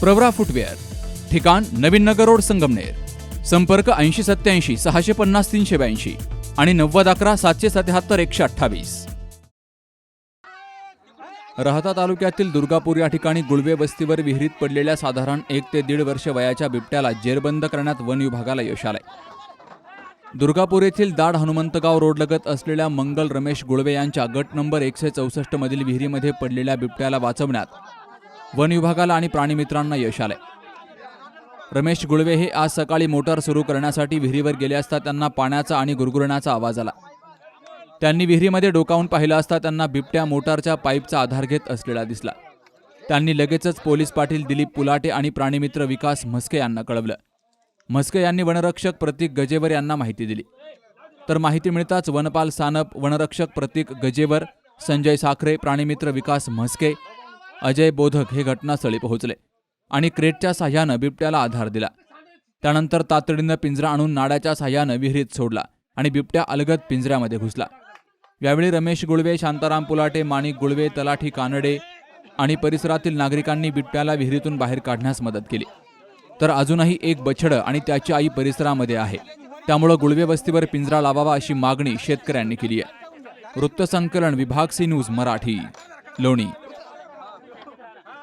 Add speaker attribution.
Speaker 1: Pravara footwear ठिकाण नवीन नगर road Sangamner संपर्क ऐंशी सत्याऐंशी सहाशे पन्नास तीनशे ब्याऐंशी आणि नव्वद अकरा सातशे सत्याहत्तर एकशे अठ्ठावीस. राहता तालुक्यातील दुर्गापूर या ठिकाणी गुळवे वस्तीवर विहिरीत पडलेल्या साधारण एक ते दीड वर्ष वयाच्या बिबट्याला जेरबंद करण्यात वन विभागाला यश आलंय. दुर्गापूर येथील दाड हनुमंतगाव रोडलगत असलेल्या मंगल रमेश गुळवे यांच्या गट नंबर एकशे चौसष्ट मधील विहिरीमध्ये पडलेल्या बिबट्याला वाचवण्यात वन विभागाला आणि प्राणीमित्रांना यश आलंय. रमेश गुळवे हे आज सकाळी मोटार सुरू करण्यासाठी विहिरीवर गेले असता त्यांना पाण्याचा आणि गुरगुरण्याचा आवाज आला. त्यांनी विहिरीमध्ये डोकावून पाहिलं असता त्यांना बिबट्या मोटारच्या पाईपचा आधार घेत असलेला दिसला. त्यांनी लगेचच पोलीस पाटील दिलीप पुलाटे आणि प्राणीमित्र विकास म्हस्के यांना कळवलं. म्हस्के यांनी वनरक्षक प्रतीक गजेवर यांना माहिती दिली. तर माहिती मिळताच वनपाल सानप वनरक्षक प्रतीक गजेवर संजय साखरे प्राणीमित्र विकास म्हस्के अजय बोधक हे घटनास्थळी पोहोचले आणि क्रेटच्या साह्यानं बिबट्याला आधार दिला. त्यानंतर तातडीनं पिंजरा आणून नाड्याच्या साह्यानं विहिरीत सोडला आणि बिबट्या अलगद पिंजऱ्यामध्ये घुसला. यावेळी रमेश गुळवे शांताराम पुलाटे माणिक गुळवे तलाठी कानडे आणि परिसरातील नागरिकांनी बिबट्याला विहिरीतून बाहेर काढण्यास मदत केली. तर अजूनही एक बछडं आणि त्याची आई परिसरामध्ये आहे. त्यामुळं गुळवे वस्तीवर पिंजरा लावावा अशी मागणी शेतकऱ्यांनी केली आहे. वृत्तसंकलन विभाग सी न्यूज मराठी लोणी.